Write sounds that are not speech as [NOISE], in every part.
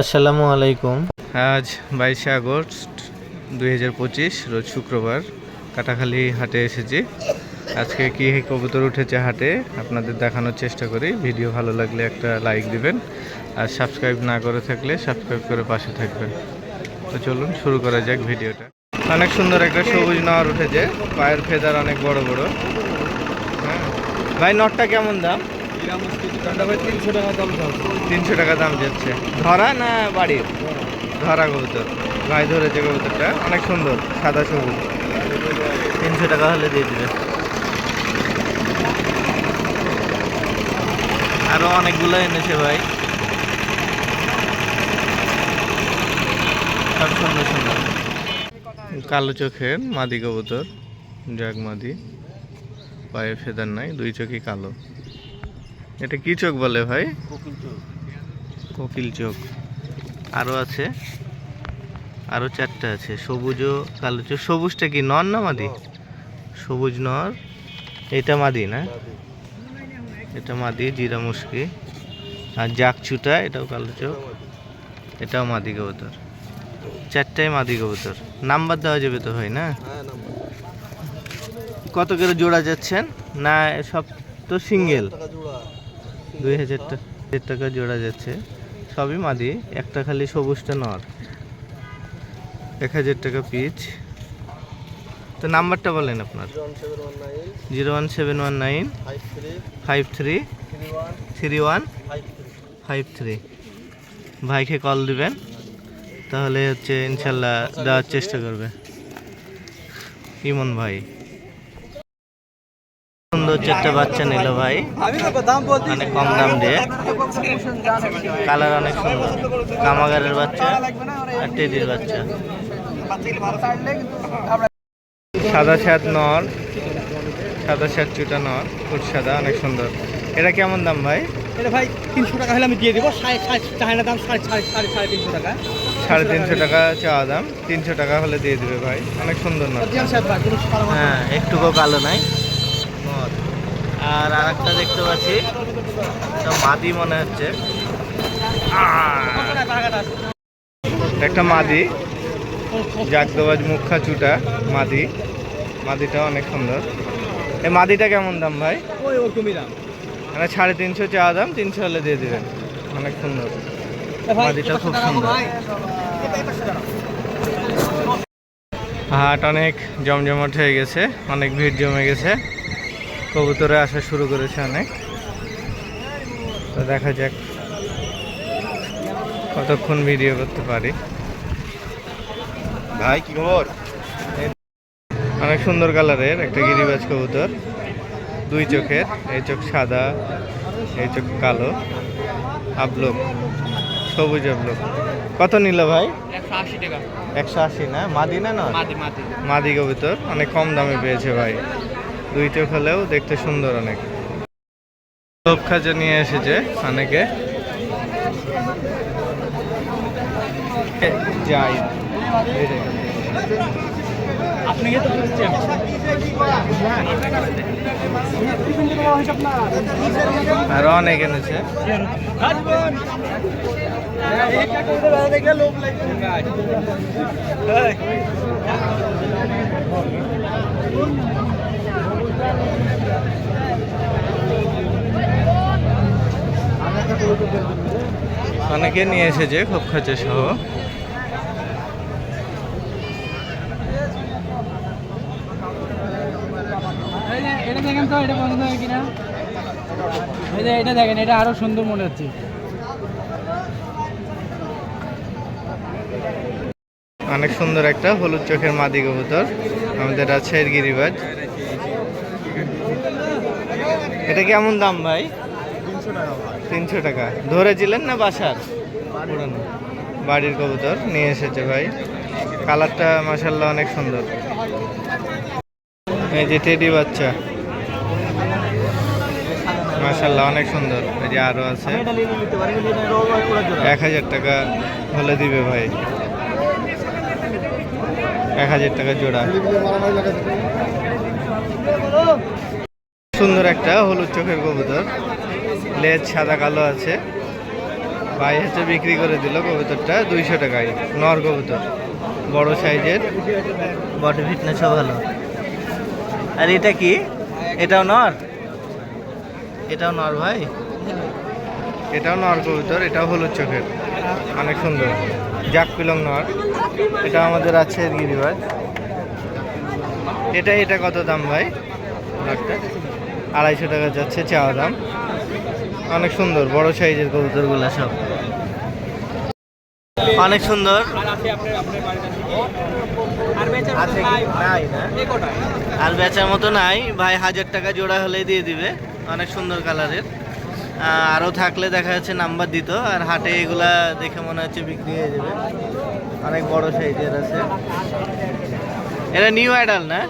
আসসালামু আলাইকুম। আজ বাইশে আগস্ট দুই হাজার পঁচিশ, রোজ শুক্রবার কাটাখালি হাটে এসেছি। আজকে কি কবুতর উঠেছে হাটে আপনাদের দেখানোর চেষ্টা করি। ভিডিও ভালো লাগলে একটা লাইক দিবেন আর সাবস্ক্রাইব না করে থাকলে সাবস্ক্রাইব করে পাশে থাকবেন। তো চলুন শুরু করা যাক ভিডিওটা। অনেক সুন্দর একটা সবুজ নর উঠেছে, পায়ের ফেদার অনেক বড় বড়। হ্যাঁ। ভাই, নটটা কেমন দাম? তিনশো টাকা দাম যাচ্ছে। ধরা না বাড়ির ধরা কবুতর। গায়ে ধরেছে কবুতরটা। অনেক সুন্দর, সাদা সবুজ। তিনশো টাকা হলে দিয়ে দেবে। আরও অনেকগুলো এনেছে ভাই। সুন্দর সুন্দর। কালো চোখের মাদি কবুতর, জাগ মাদি। পায়ে ফেদার নাই, দুই চোখই কালো। এটা কি চোখ বলে ভাই? কোকিল চোখ। আরও আছে? আরও চারটে আছে। সবুজ ও কালো চোখ। সবুজটা কি নর না মাদি? সবুজ নর। এটা মাদি না? এটা মাদি জিরা মুশকি। আর জাকচুটা এটাও কালো চোখ। এটাও মাদি কবুতর। চারটাই মাদি কবুতর। নাম্বার দেওয়া যাবে তো ভাই না? হ্যাঁ কত করে জোড়া যাচ্ছেন? না সব তো সিঙ্গেল। জোড়া। দুই হাজার টাকা জোড়া যাচ্ছে। সবই মাদি, একটা খালি সবুজটা নর। এক হাজার টাকা পিচ। তো নাম্বারটা বলেন আপনার। Zero one seven one nine. Five three. Three one. Five three. ভাইকে কল দিবেন। তাহলে হচ্ছে ইনশাল্লাহ দেওয়ার চেষ্টা করবে। ইমন ভাই। সুন্দর চারটা বাচ্চা নিল ভাই। অনেক কম দাম দিয়ে। কালার অনেক সুন্দর। কামাগারের বাচ্চা আর টেডির বাচ্চা। সাদা স্যাদ নর সাদা স্যাদ চুটা নর ফুট সাদা অনেক সুন্দর। এটা কেমন দাম ভাই? এটা ভাই তিনশো টাকা হলে আমি দিয়ে দেবো। সাড়ে সাড়ে চাহিদা দাম সাড়ে সাড়ে সাড়ে সাড়ে তিনশো টাকা। সাড়ে তিনশো টাকা চাওয়া দাম। তিনশো টাকা হলে দিয়ে দিবে ভাই। অনেক সুন্দর হ্যাঁ একটুকু কালো নাই। আর আর একটা দেখতে পাচ্ছি। মাদি মনে হচ্ছে। একটা মাদি। জাগদবাজ মুখা চুটা মাদি। মাদিটা অনেক সুন্দর। এই মাদিটা কেমন দাম ভাই? ওই ওরকমই দাম। মানে সাড়ে তিনশো চাওয়া দাম তিনশো হলে দিয়ে দেবেন। অনেক সুন্দর। মাদিটা খুব সুন্দর। হাট অনেক জমজমাট হয়ে গেছে। অনেক ভিড় জমে গেছে। কবুতরে আসা শুরু করেছে অনেক। তো দেখা যাক কতক্ষণ ভিডিও করতে পারি। ভাই কি খবর? অনেক সুন্দর কালারের একটা গিরিবাজ কবুতর। দুই চোখের এই চোখ সাদা এই চোখ কালো। আবলোক সবুজ আবলোক। কত নিল ভাই? একশো আশি না? মাদি না মাদি কবুতর অনেক কম দামে পেয়েছে ভাই। দুই চোখ হলেও দেখতে সুন্দর অনেক। লোক খাজা নিয়ে এসেছে অনেকে। যাই। তো আরও অনেক এনেছে। অনেকে নিয়ে এসেছে খুব খাঁচা সহ। এটা দেখেন এটা এটা দেখেন এটা আরও সুন্দর মনে হচ্ছে অনেক সুন্দর একটা হলুদ চোখের মাদি কবুতর। আমাদের রাজশাহীর গিরিবাজ। এটা কেমন দাম ভাই? তিনশো টাকা ধরেছিলেন না বাসার? পুরানো। বাড়ির কবুতর নিয়ে এসেছে ভাই। কালারটা মাসাল্লাহ অনেক সুন্দর। এই যে টেডি বাচ্চা। মাসাল্লাহ অনেক সুন্দর। এই যে আরও আছে। এক হাজার টাকা হলে দিবে ভাই। এক হাজার টাকা জোড়া। সুন্দর একটা হলুদ চোখের কবুতর। লেজ সাদা, কালো আছে। ভাই হচ্ছে বিক্রি করে দিল কবুতরটা, দুইশো টাকায়। নর কবুতর। বড় সাইজের। বডি ফিটনেসও ভালো। আর এটা কি? এটাও নর? এটাও নর ভাই? এটাও নর কবুতর, এটাও হলুদ চোখের। অনেক সুন্দর। জাক পিলং নর। এটা আমাদের আছে গিরিবাজ। এটা এটা কত দাম ভাই? আড়াইশো টাকা যাচ্ছে চাওয়া দাম। অনেক সুন্দর, বড় সাইজের কবুতরগুলো সব। অনেক সুন্দর। আর বেচার মতো নাই, ভাই হাজার টাকা জোড়া হলে দিয়ে দিবে, অনেক সুন্দর কালারের। আরও থাকলে দেখা যাচ্ছে নাম্বার দিত, আর হাটে এগুলা দেখে মনে হচ্ছে বিক্রি হয়ে যাবে। অনেক বড় সাইজের আছে। এটা নিউ অ্যাডাল না?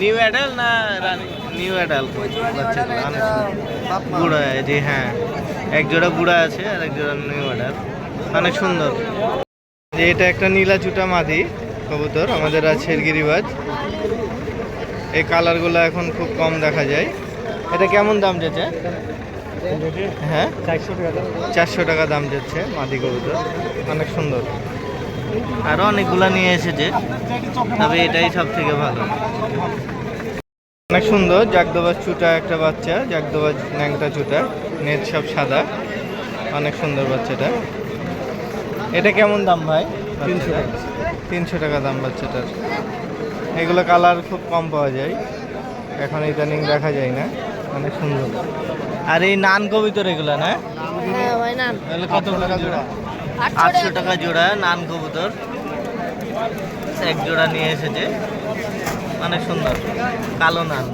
নিউ অ্যাডাল না নিউ অ্যাডাল বুড়া জি হ্যাঁ। এক জোড়া বুড়া আছে আর এক জোড়া নিউ অ্যাডাল অনেক সুন্দর। যে এটা একটা নীলা চুটা মাদি কবুতর আমাদের আছে গিরিবাজ এই কালারগুলো এখন খুব কম দেখা যায়। এটা কেমন দাম যাচ্ছে? হ্যাঁ? চারশো টাকা চারশো টাকা দাম যাচ্ছে মাদি কবুতর। অনেক সুন্দর। আরও অনেকগুলা নিয়ে এসেছে। তবে এটাই সব থেকে ভালো। অনেক সুন্দর জাগদোবাজ চুটা একটা বাচ্চা জাগদোবাজ ন্যাংটা চুটা নেট সব সাদা। অনেক সুন্দর বাচ্চাটা। এটা কেমন দাম ভাই? তিনশো টাকা। তিনশো টাকা দাম বাচ্চাটার। এগুলো কালার খুব কম পাওয়া যায়। এখন ইদানিং দেখা যায় না। অনেক সুন্দর। আর এই নান কবিতর এগুলো না? হ্যাঁ ভাই না তাহলে কত টাকা জোড়া? আটশো টাকা জোড়া নান কবুতর। এক জোড়া নিয়ে এসেছে। অনেক সুন্দর। কালো নান।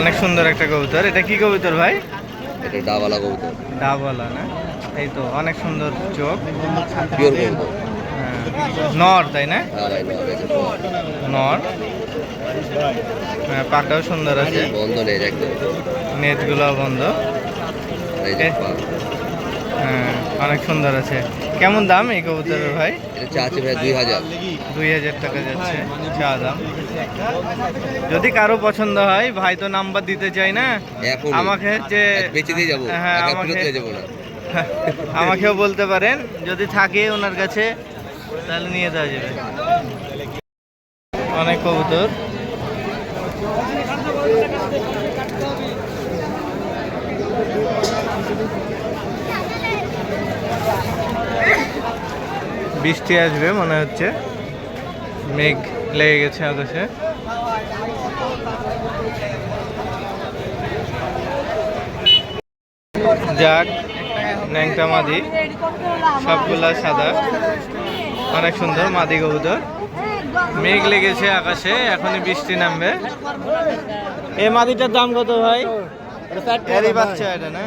অনেক সুন্দর একটা কবুতর। এটা কি কবুতর ভাই? এটা ডাবালা কবুতর। ডাবওয়ালা না? এই তো অনেক সুন্দর চোখ। পিওর কবুতর। হ্যাঁ। নর তাই না? হ্যাঁ নর। হ্যাঁ পাটাও সুন্দর আছে। বন্ধ নেই একদম। নেটগুলো বন্ধ। হ্যাঁ অনেক সুন্দর আছে। কেমন দাম এই কবুতরের ভাই? চা আছে ভাই দুই হাজার। দুই হাজার টাকা যাচ্ছে চা দাম। যদি কারও পছন্দ হয় ভাই তো নাম্বার দিতে চাই না? আমাকে হচ্ছে বেঁচে দিয়ে যাব। হ্যাঁ আমাকে [LAUGHS] আমাকেও বলতে পারেন যদি থাকে ওনার কাছে তাহলে নিয়ে দেওয়া যাবে। অনেক কবুতর। বৃষ্টি আসবে মনে হচ্ছে। মেঘ লেগে গেছে আকাশে। যাক ন্যাংটা মাদি সবগুলা সাদা। অনেক সুন্দর মাদি কবুতর। মেঘ লেগেছে আকাশে এখনই বৃষ্টি নামবে। এই মাদিটার দাম কত ভাই? এরই বাচ্চা এটা না?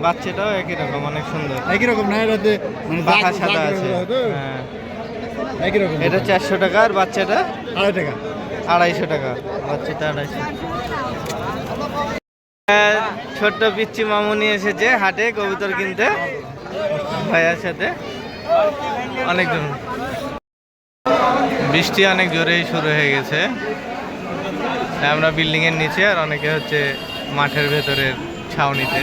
বাচ্চাটাও একই রকম অনেক সুন্দর। একই রকম না এটাতে মানে পাখা দাগ- সাদা আছে। হ্যাঁ। একই রকম। এটা চারশো টাকা আর বাচ্চাটা আড়াই টাকা। আড়াইশো টাকা। বাচ্চাটা আড়াইশো। আহ, ছোট্ট পিচ্ছি মামুনি এসেছে হাটে কবুতর কিনতে। ভাইয়ার সাথে। অনেক অনেকজন। বৃষ্টি অনেক জোরেই শুরু হয়ে গেছে। আমরা বিল্ডিং এর নিচে আর অনেকে হচ্ছে মাঠের ভেতরের ছাউনিতে।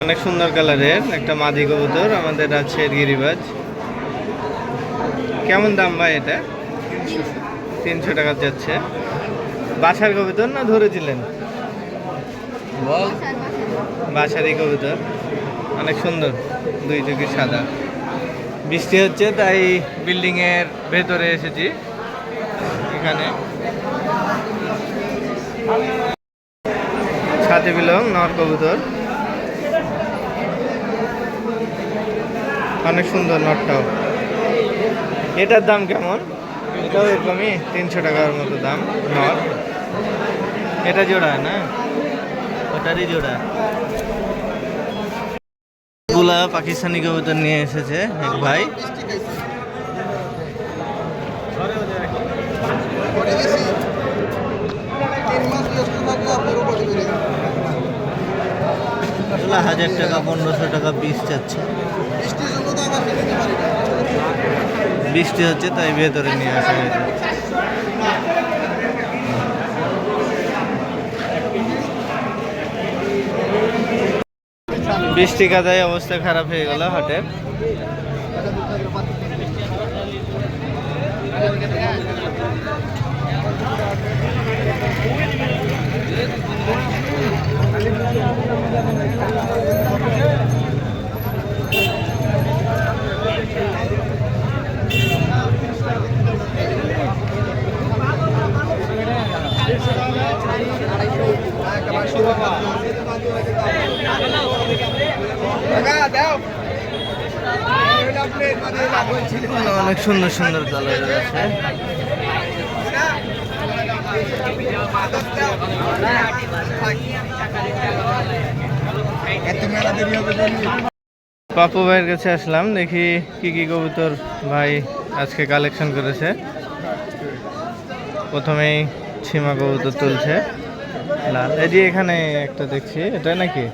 অনেক সুন্দর কালারের একটা মাদি কবুতর আমাদের আছে গিরিবাজ। কেমন দাম ভাই এটা? তিনশো টাকা যাচ্ছে। বাসার কবুতর না ধরেছিলেন? বাসারই কবুতর। অনেক সুন্দর দুই চোখে সাদা। বৃষ্টি হচ্ছে তাই বিল্ডিংয়ের ভেতরে এসেছি। এখানে। ছাতে বিলং নর কবুতর। অনেক সুন্দর নটটাও এটার দাম কেমন? এটাও এরকমই তিনশো টাকার মতো দাম নট এটা জোড়া, না? ওটারই জোড়া। গুলা পাকিস্তানি কবুতর নিয়ে এসেছে এক ভাই। হাজার টাকা, পনেরোশো টাকা বীজ চাচ্ছে। বৃষ্টি হচ্ছে তাই ভেতরে নিয়ে আসা হয়েছে। বৃষ্টি কাদায় অবস্থা খারাপ হয়ে গেল হাটের। সুন্দর সুন্দর কালার আছে। পাপু ভাইয়ের কাছে আসলাম, দেখি কি কি কবুতর ভাই আজকে কালেকশন করেছে। প্রথমেই ছিমা কবুতর তুলছে। লাল। এই যে এখানে একটা দেখছি, এটা নাকি?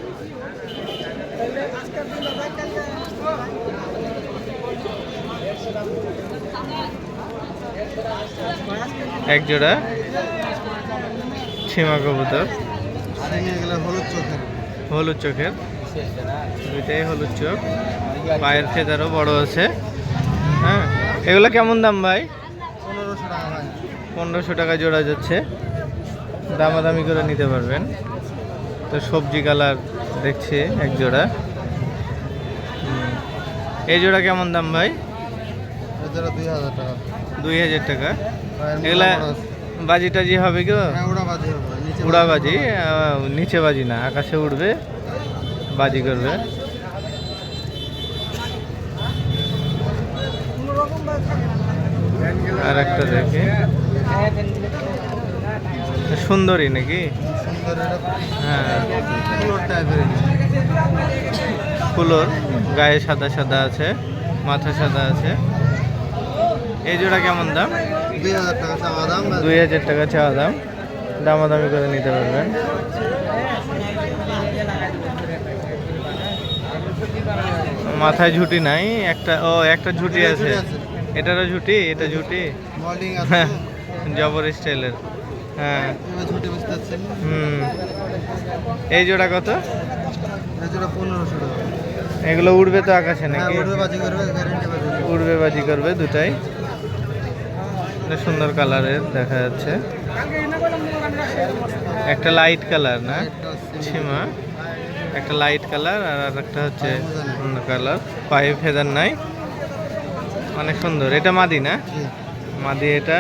এক জোড়া ছিমা কবুতর। হলুদ চোখের। দুইটাই হলুদ চোখ। পায়ের ফেদারও বড় আছে। হ্যাঁ এগুলো কেমন দাম ভাই? পনেরোশো টাকা জোড়া যাচ্ছে। দামাদামি করে নিতে পারবেন। তো সবজি কালার দেখছি এক জোড়া। এই জোড়া কেমন দাম ভাই? দুই হাজার টাকা। দুই হাজার টাকা। এগুলা বাজি টাজি হবে কি? হ্যাঁ, বাজি। নিচে উড়া বাজি? নিচে বাজি না আকাশে উড়বে বাজি করবে। আর একটা দেখি। সুন্দরী নাকি? হ্যাঁ। ফুলোর গায়ে সাদা সাদা আছে মাথা সাদা আছে। এই জোড়া কেমন দাম? দুই হাজার টাকা চাওয়া দাম। দামাদামি করে নিতে পারবেন। মাথায় ঝুটি নাই একটা ও একটা ঝুটি আছে। এটারও ঝুটি এটা ঝুটি? হ্যাঁ জবর স্টাইলের। হ্যাঁ। হুম। এই জোড়া কত? এগুলো উড়বে তো আকাশে হ্যাঁ নাকি? উড়বে বাজি করবে দুটাই? এটা সুন্দর কালারের দেখা যাচ্ছে। একটা লাইট কালার না? সীমা। একটা লাইট কালার আর আর একটা হচ্ছে অন্য কালার পায়ে ফেদার নাই। অনেক সুন্দর। এটা মাদি না? মাদি এটা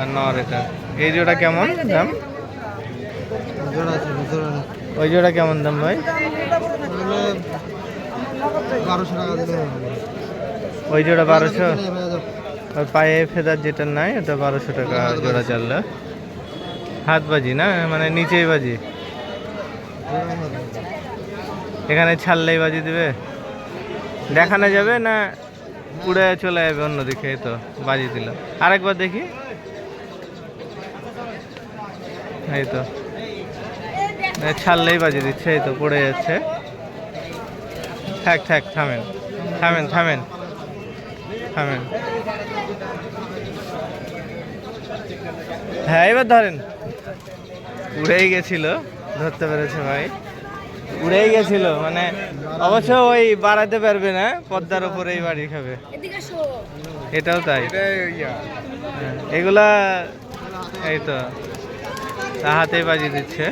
আর নর এটা। এই জোড়া কেমন দাম? ওই জোড়া কেমন দাম ভাই? ওই জোড়া বারোশো। আর পায়ে ফেদার যেটা নাই ওটা বারোশো টাকা জোড়া চাললা। হাত বাজি না? মানে নিচেই বাজি। এখানে ছাড়লেই বাজি দিবে। দেখানো যাবে না উড়ে চলে যাবে অন্যদিকে? এই তো বাজি দিল। আরেকবার দেখি। এই তো। ছাড়লেই বাজি দিচ্ছে এই তো পড়ে যাচ্ছে। থাক থাক থামেন। থামেন থামেন। থামেন। হ্যাঁ এবার ধরেন। উড়েই গেছিল। ধরতে পেরেছে ভাই। উড়েই গেছিল মানে অবশ্য ওই বাড়াতে পারবে না পদ্মার উপরেই বাড়ি খাবে। এটাও তাই। হ্যাঁ, এগুলা এই তো হাতেই বাজি দিচ্ছে।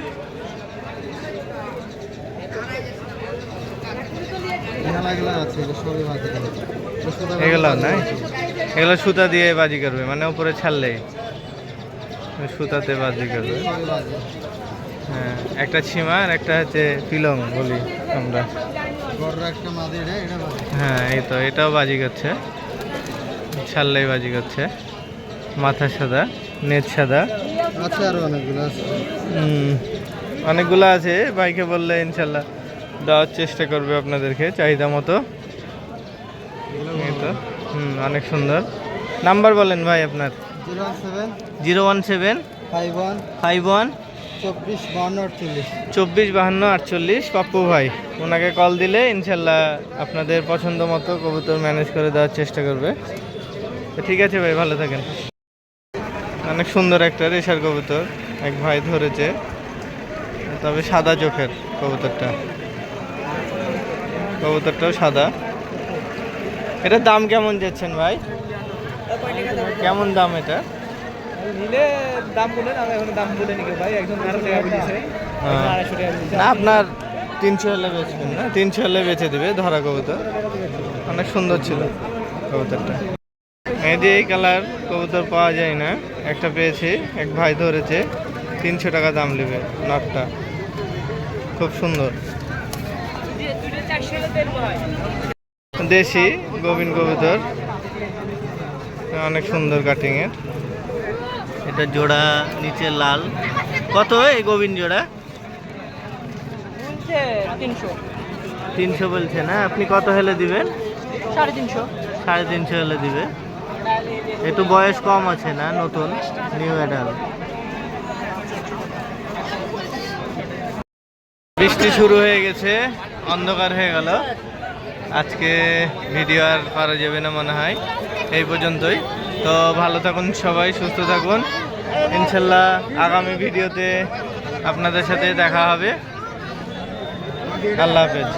এগুলো নাই? এগুলো সুতা দিয়ে বাজি করবে মানে উপরে ছাড়লেই। সুতাতে বাজি করবে হ্যাঁ একটা ছিমা আর একটা হচ্ছে পিলং বলি আমরা। হ্যাঁ এই তো এটাও বাজি করছে ছাড়লেই বাজি করছে মাথা সাদা নেট সাদা। আছে আরও অনেকগুলো আছে। অনেকগুলো আছে বাইকে বললে ইনশাল্লাহ দেওয়ার চেষ্টা করবে আপনাদেরকে চাহিদা মতো। এই তো হুম অনেক সুন্দর। নাম্বার বলেন ভাই আপনার। Zero one seven five one five one চব্বিশ বান্ন আটচল্লিশ চব্বিশ বাহান্ন আটচল্লিশ। পাপ্পু ভাই ওনাকে কল দিলে ইনশাল্লাহ আপনাদের পছন্দ মতো কবুতর ম্যানেজ করে দেওয়ার চেষ্টা করবে। ঠিক আছে ভাই ভালো থাকেন। অনেক সুন্দর একটা রেশার কবুতর এক ভাই ধরেছে। তবে সাদা চোখের কবুতরটা। কবুতরটাও সাদা। এটার দাম কেমন যাচ্ছেন ভাই? কেমন দাম এটা? নিলে দাম বলেন আমি এখন দাম বলে নিকে ভাই একজন আড়াইশো টাকা দিয়েছে হ্যাঁ। আড়াইশো টাকা না আপনার তিনশো হলে বেচবেন না? তিনশো হলে বেচে দেবে ধরা কবুতর। অনেক সুন্দর ছিল কবুতরটা। এই যে এই কালার কবুতর পাওয়া যায় না। একটা পেয়েছি এক ভাই ধরেছে তিনশো টাকা দাম নেবে নটটা। খুব সুন্দর। দেশি গোবিন কবুতর। অনেক সুন্দর কাটিংয়ের এটা জোড়া নিচে লাল। কত এই গোবিন জোড়া? তিনশো। তিনশো বলছে না? আপনি কত হলে দিবেন? সাড়ে তিনশো। সাড়ে তিনশো হলে দিবে। একটু বয়স কম আছে না? নতুন? নিউ অ্যাডাল বৃষ্টি শুরু হয়ে গেছে। অন্ধকার হয়ে গেল। আজকে ভিডিও আর করা যাবে না মনে হয়। এই পর্যন্তই। তো ভালো থাকুন সবাই, সুস্থ থাকুন। ইনশাল্লাহ আগামী ভিডিওতে আপনাদের সাথে দেখা হবে। আল্লাহ হাফেজ।